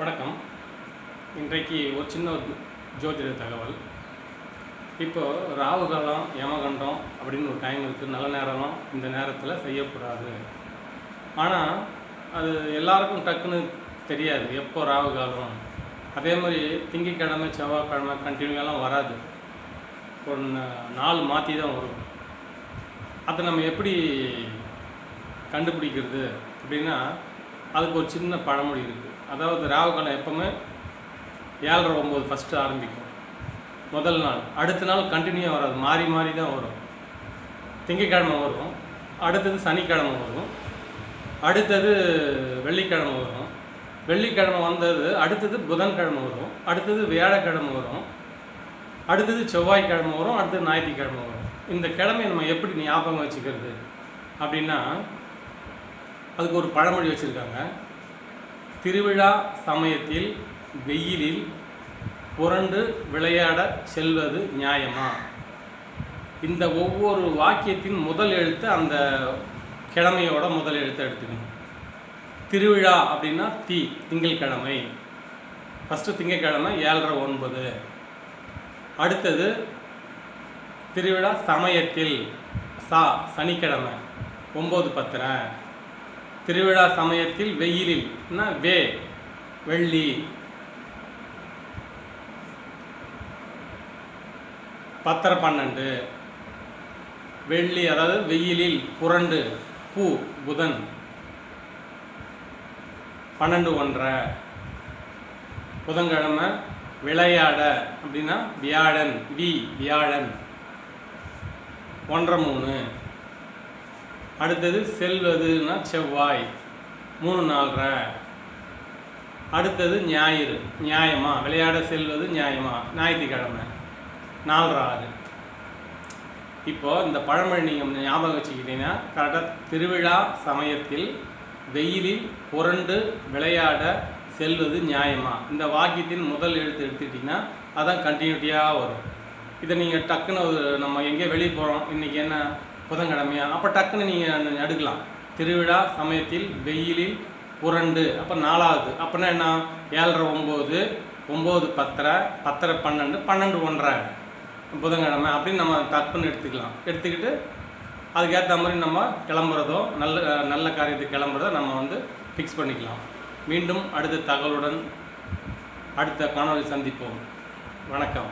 வணக்கம். இன்றைக்கு ஒரு சின்ன ஒரு ஜோதிட தகவல். இப்போது ராகு காலம் யமகண்டம் அப்படின்னு ஒரு டைம் இருக்குது நல்ல நேரம் இந்த நேரத்தில் செய்யக்கூடாது. ஆனால் அது எல்லாருக்கும் டக்குன்னு தெரியாது. எப்போ ராகு காலம் அதே மாதிரி திங்கக்கிழமை செவ்வாய்க்கிழமை கண்டினியூலாம் வராது. ஒரு நாள் மாற்றி தான் வரும். அதை நம்ம எப்படி கண்டுபிடிக்கிறது அப்படின்னா அதுக்கு ஒரு சின்ன பழமொழி இருக்குது அதாவது ராகு காலம் எப்போவுமே ஏழரை ஒம்பது ஃபஸ்ட்டு ஆரம்பிக்கும். முதல் நாள். அடுத்த நாள் கண்டினியூ வராது. மாறி மாறி தான் வரும். திங்கக்கிழமை வரும். அடுத்தது சனிக்கிழமை வரும். அடுத்தது வெள்ளிக்கிழமை வரும். வெள்ளிக்கிழமை வந்தது அடுத்தது புதன்கிழமை வரும். அடுத்தது வியாழக்கிழமை வரும். அடுத்தது செவ்வாய்க்கிழமை வரும். அடுத்தது ஞாயிற்றுக்கிழமை வரும். இந்த கிழமை நம்ம எப்படி ஞாபகம் வச்சுக்கிறது அப்படின்னா அதுக்கு ஒரு பழமொழி வச்சுருக்காங்க. திருவிழா சமயத்தில் வெயிலில் புரண்டு விளையாட செல்வது நியாயமா? இந்த ஒவ்வொரு வாக்கியத்தின் முதல் எழுத்து அந்த கிழமையோட முதல் எழுத்தை எடுத்துக்கணும். திருவிழா அப்படின்னா தி திங்கட்கிழமை ஃபஸ்ட்டு திங்கட்கிழமை ஏழரை ஒன்பது. அடுத்தது திருவிழா சமயத்தில் சா சனிக்கிழமை ஒம்பது பத்தரை. திருவிழா சமயத்தில் வெயிலில் வே வெள்ளி. பத்தரை பன்னெண்டு. வெள்ளி அதாவது வெயிலில் புரண்டு பூ புதன். பன்னெண்டு ஒன்றரை புதன்கிழமை விளையாட அப்படின்னா வியாழன் வி வியாழன். ஒன்றரை மூணு. அடுத்தது செல்வதுன்னா செவ்வாய். மூணு நாலரை அடுத்தது ஞாயிறு. நியாயமா விளையாட செல்வது நியாயமா ஞாயிற்றுக்கிழமை. நாலரை ஆறு. இப்போ இந்த பழமொழி நீங்கள் ஞாபகம் வச்சுக்கிட்டீங்கன்னா கரெக்டாக திருவிழா சமயத்தில் வெயிலில் புரண்டு விளையாட செல்வது நியாயமா இந்த வாக்கியத்தின் முதல் எழுத்து எடுத்துக்கிட்டிங்கன்னா அதான் கண்டினியூட்டியாக வரும். இதை நீங்கள் டக்குன்னு ஒரு நம்ம எங்கேயோ வெளியே போகிறோம் இன்றைக்கி என்ன? புதன்கிழமையா? அப்போ டக்குன்னு நீங்கள் எடுக்கலாம் திருவிழா சமயத்தில் வெயிலில் புரண்டு. அப்போ நாலாவது. அப்படின்னா என்ன? ஏழரை ஒம்பது ஒம்பது பத்தரை பத்தரை பன்னெண்டு பன்னெண்டு ஒன்றரை புதன்கிழமை அப்படின்னு நம்ம டக்குன்னு எடுத்துக்கலாம். எடுத்துக்கிட்டு அதுக்கேற்ற மாதிரி நம்ம கிளம்புறதோ நல்ல நல்ல காரியத்துக்கு கிளம்புறதோ நம்ம வந்து ஃபிக்ஸ் பண்ணிக்கலாம். மீண்டும் அடுத்த தகவலுடன் அடுத்த காணொலி சந்திப்போம். வணக்கம்.